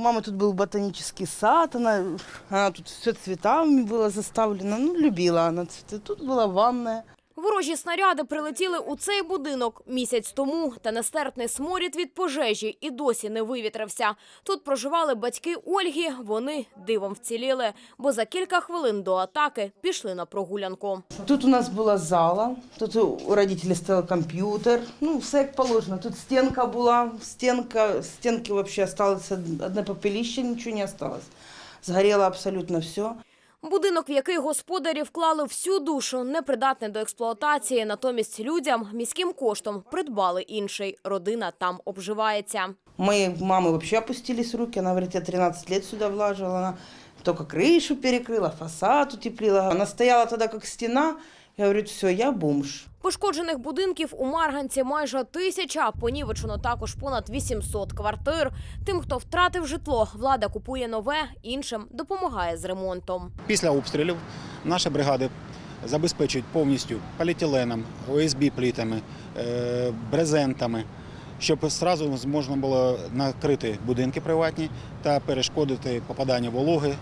мамы тут был ботанический сад, она, она тут все цветами было заставлено. Ну, любила она цветы. Тут была ванная. Ворожі снаряди прилетіли у цей будинок місяць тому, та нестерпний сморід від пожежі і досі не вивітрився. Тут проживали батьки Ольги, вони дивом вціліли, бо за кілька хвилин до атаки пішли на прогулянку. Тут у нас була зала, тут у родителей стоял комп'ютер. Ну, все як положено. Тут стінка була, стінка, стінки вообще осталось одне попелище, нічого не осталось. Згорело абсолютно все. Будинок, в який господарі вклали всю душу, непридатний до експлуатації. Натомість людям міським коштом придбали інший. Родина там обживається. Моей мамы вообще опустились руки. Она говорит, я 13 лет сюда влаживала. Она только крышу перекрыла, фасад утеплила. Она стояла тогда как стена. Я говорю, все, я бомж. Пошкоджених будинків у Марганці майже тисяча, понівечено також понад 800 квартир. Тим, хто втратив житло, влада купує нове, іншим допомагає з ремонтом. Після обстрілів наші бригади забезпечують повністю поліетиленом, ОСБ плітами, е, брезентами, щоб одразу можна було накрити будинки приватні та перешкодити попадання вологи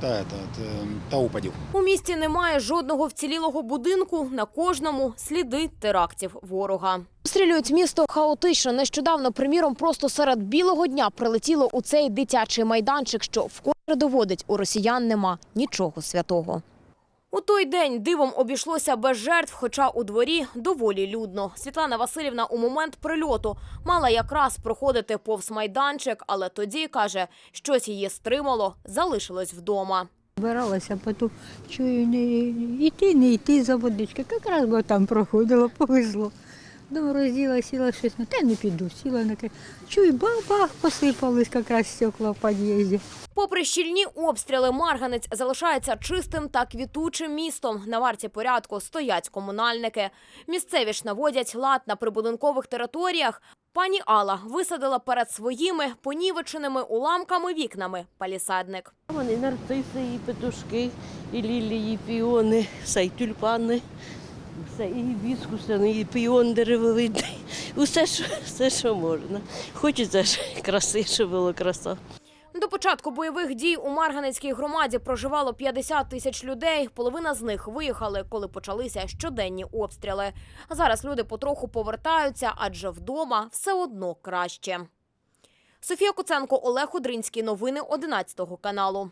та, та, та, та упадів. У місті немає жодного вцілілого будинку. На кожному сліди терактів ворога. Стрілюють місто хаотично. Нещодавно, приміром, просто серед білого дня прилетіло у цей дитячий майданчик, що вкотре доводить у росіян нема нічого святого. У той день дивом обійшлося без жертв, хоча у дворі доволі людно. Світлана Васильівна у момент прильоту мала якраз проходити повз майданчик, але тоді каже, щось її стримало, залишилось вдома. Збиралася, потім чую, не йти, не йти за водички. Якраз бо там проходила, повезло. Думаю, розділа, сіла щось, ну та не піду, сіла на ки- Чую, бах-бах, посипались якраз стекла в під'їзді. Попри щільні обстріли, Марганець залишається чистим та квітучим містом. На варті порядку стоять комунальники. Місцеві ж наводять лад на прибудинкових територіях. Пані Алла висадила перед своїми понівеченими уламками вікнами палісадник. Вони і нарциси, і петушки, і лілії, і піони, все, і тюльпани, все, і біскуси, і піон деревовидний. Усе, що, все, що можна. Хочеться ж краси, щоб було краса. До початку бойових дій у Марганецькій громаді проживало 50 тисяч людей. Половина з них виїхали, коли почалися щоденні обстріли. Зараз люди потроху повертаються, адже вдома все одно краще. Софія Куценко, Олег Удринський. Новини 11 каналу.